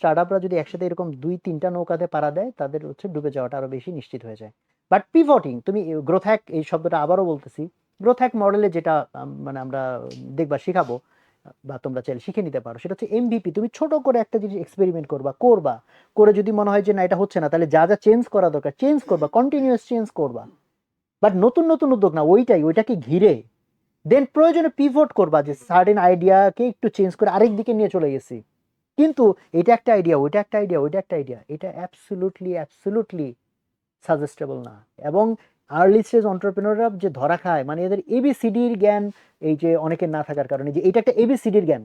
Start যদি একসাথে এরকম দুই, তিনটা নৌকাতে পাড়া দেয়, তাদের হচ্ছে ডুবে যাওয়াটা আরও বেশি নিশ্চিত হয়ে যায়। বাট পিভটিং তুমি গ্রোথ হ্যাক এই শব্দটা আবারও বলতেছি। গ্রোথ হ্যাক মডেলে যেটা মানে আমরা দেখবা, শেখাবো, বা তোমরা চাইলে শিখে নিতে পারো, সেটা হচ্ছে এমভিপি তুমি ছোট করে একটা জিনিস এক্সপেরিমেন্ট করবা করবা। করে যদি মনে হয় যে না, এটা হচ্ছে না, তাহলে যা যা চেঞ্জ করা দরকার চেঞ্জ করবা কন্টিনিউয়াস চেঞ্জ করবা। বাট নতুন নতুন উদ্যোগ না, ওইটাই ওইটাকে ঘিরে? দেন প্রয়োজনে পিভট করবা, যে সার্টেন আইডিয়াকে একটু চেঞ্জ করে আরেক দিকে নিয়ে চলে গেছি। কিন্তু এটা একটা আইডিয়া ওইটা একটা আইডিয়া ওইটা একটা আইডিয়া এটা অ্যাবসলুটলি অ্যাবসলুটলি সাজেস্টেবল না। এবং আর্লি স্টেজ অন্টারপ্রেনাররা যে ধরা খায় মানে এদের এবিসিডির জ্ঞান এই যে অনেকের না থাকার কারণে, যে এটা একটা এবিসিডির জ্ঞান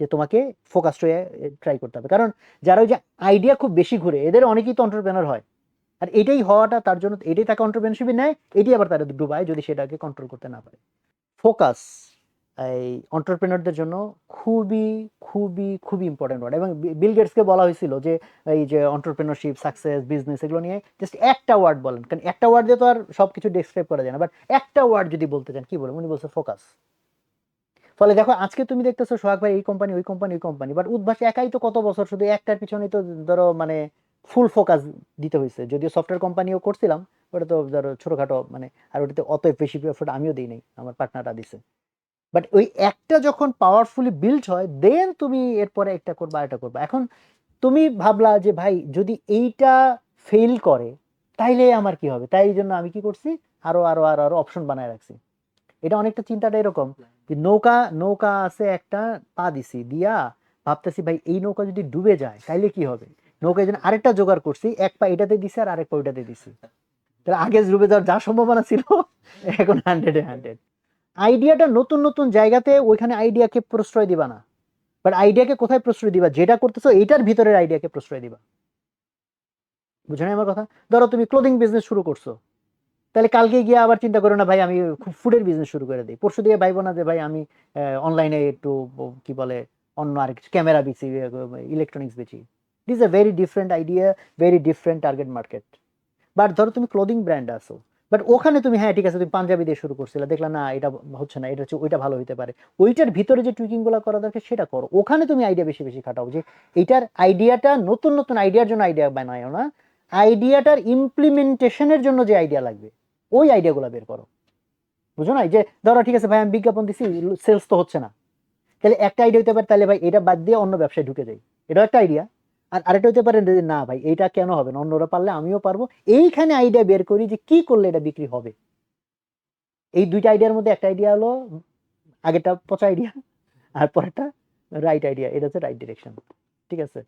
যে তোমাকে ফোকাসড হয়ে ট্রাই করতে হবে। কারণ যারা ওই যে আইডিয়া খুব বেশি ঘুরে, এদের অনেকেই তো অন্টারপ্রেনার হয়। আর এটাই হওয়াটা তার জন্য, এটাই তাকে অন্টারপ্রেনারশিপে নেয় এটাই আবার তারা ডুবায় যদি সেটাকে কন্ট্রোল করতে না পারে। ফোকাস এই অন্টারপ্রেনারদের জন্য খুবই খুবই খুবই ইম্পর্টেন্ট ওয়ার্ড এবং বিল গেটসকে বলা হয়েছিল যে, এই যে অন্টারপ্রেনারশিপ সাকসেস বিজনেস এগুলো নিয়ে জাস্ট একটা ওয়ার্ড বলেন। কারণ একটা ওয়ার্ড দিয়ে তো আর সব কিছু ডেসক্রাইব করা যায় না। বাট একটা ওয়ার্ড যদি বলতে চান, কি বলবেন উনি বলছে ফোকাস ফলে দেখো, আজকে তুমি দেখতেছো সোহাগ ভাই এই কোম্পানি ওই কোম্পানি ওই কোম্পানি বাট উদ্ভাস একাই তো কত বছর শুধু একটার পিছনে তো ধরো মানে ফুল ফোকাস দিতে হয়েছে। যদিও সফটওয়্যার কোম্পানিও করছিলাম, ওটা তো ধরো ছোটখাটো মানে আর ওটাতে অত বেশি এফোর্ট আমিও দিই নাই আমার পার্টনাররা দিছে। বাট ওই একটা যখন পাওয়ারফুলি বিল্ড হয় দেন তুমি এরপরে একটা করবা এটা করবা। এখন তুমি ভাবলা যে, ভাই, যদি এইটা ফেল করে, তাইলে আমার কি হবে? তাই জন্য আমি কি করছি? আরও আরও আরও আরও অপশন বানায় রাখছি। এটা অনেকটা চিন্তাটা এরকম যে, নৌকা নৌকা আছে একটা, পা দিছি, দিয়া ভাবতেছি, ভাই, এই নৌকা যদি ডুবে যায়, তাইলে কি হবে? নৌকায় যেন আরেকটা জোগাড় করছি, এক পা এটাতে দিছি আর আরেক পা ওইটাতে দিছি। তাহলে আগে ডুবে যাওয়ার যা সম্ভাবনা ছিল, এখন হান্ড্রেড হান্ড্রেড আইডিয়াটা নতুন নতুন জায়গাতে ওইখানে আইডিয়াকে প্রশ্রয় দিবা না। বাট আইডিয়াকে কোথায় প্রশ্রয় দিবা? যেটা করতেছো, এইটার ভিতরের আইডিয়াকে প্রশ্রয় দিবা। বুঝে আমার কথা? ধরো তুমি ক্লোদিং বিজনেস শুরু করছ। তাহলে কালকে গিয়ে আবার চিন্তা করো না, ভাই, আমি খুব ফুডের বিজনেস শুরু করে দিই। পরশু দিয়ে ভাইবো না যে, ভাই, আমি অনলাইনে একটু কি বলে, অন্য আর ক্যামেরা বেচি ইলেকট্রনিক্স বেচি। This a very different idea very different target market but ধরো তুমি ক্লোদিং ব্র্যান্ড আছো। বাট ওখানে তুমি হ্যাঁ ঠিক আছে, তুমি পাঞ্জাবি দিয়ে শুরু করছিলে। দেখলা, না, এটা হচ্ছে না, এটা হচ্ছে, ওইটা ভালো হতে পারে। ওইটার ভিতরে যে টুইকিংগুলো করা দরকার, সেটা করো। ওখানে তুমি আইডিয়া বেশি বেশি খাটাও যে এইটার আইডিয়াটা নতুন নতুন আইডিয়ার জন্য আইডিয়া বানায়ও না। আইডিয়াটার ইমপ্লিমেন্টেশনের জন্য যে আইডিয়া লাগবে, ওই আইডিয়াগুলো বের করো। বুঝো না যে, ধরো, ঠিক আছে, ভাই, আমি বিজ্ঞাপন দিছি সেলস তো হচ্ছে না। তাহলে একটা আইডিয়া হতে পারে, তাহলে ভাই, এটা বাদ দিয়ে অন্য ব্যবসায় ঢুকে যাই। এটাও একটা আইডিয়া আর আরেকটা হতে পারে না ভাই এটা কেন হবে না? অন্যরা পারলে আমিও পারব। এইখানে আইডিয়া বের করি যে, কি করলে এটা বিক্রি হবে? এই দুইটা আইডিয়ার মধ্যে একটা আইডিয়া হলো, আগেরটা পচা আইডিয়া আর পরেরটা রাইট আইডিয়া এটা হচ্ছে রাইট ডিরেকশন ঠিক আছে?